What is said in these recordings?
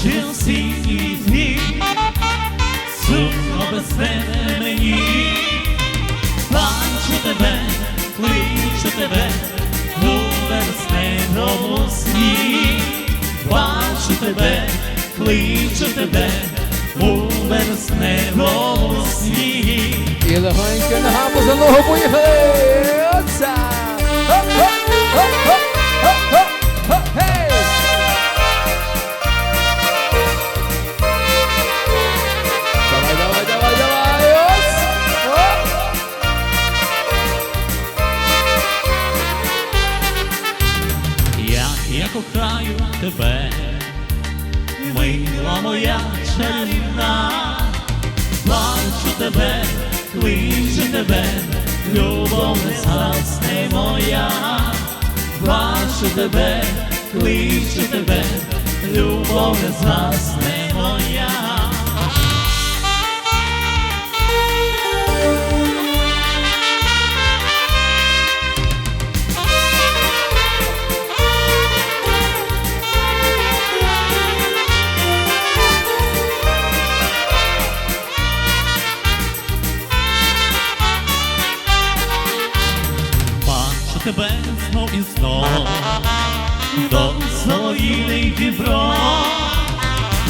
світі дні, сумно без тебе мені, бачу тебе, кличу тебе, у вересневому сні, бачу тебе, кличу тебе, у вересневому сні. І легонько нога поза ногу поїхали. Я, кохаю тебе, мила моя чарівна, бачу тебе, кличу тебе, любов не моя, бачу тебе, кличу тебе, любов не моя. Тебе знов і знов. До своїх дібро,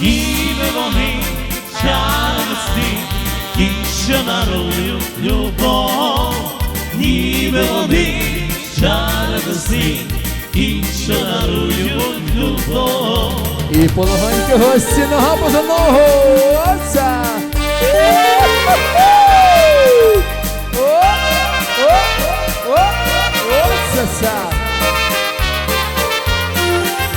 ніби вони чарості, ті, що дарують любов, ніби вони чарості, ті, що дарують любов. І полегонько гості нога поза ногу.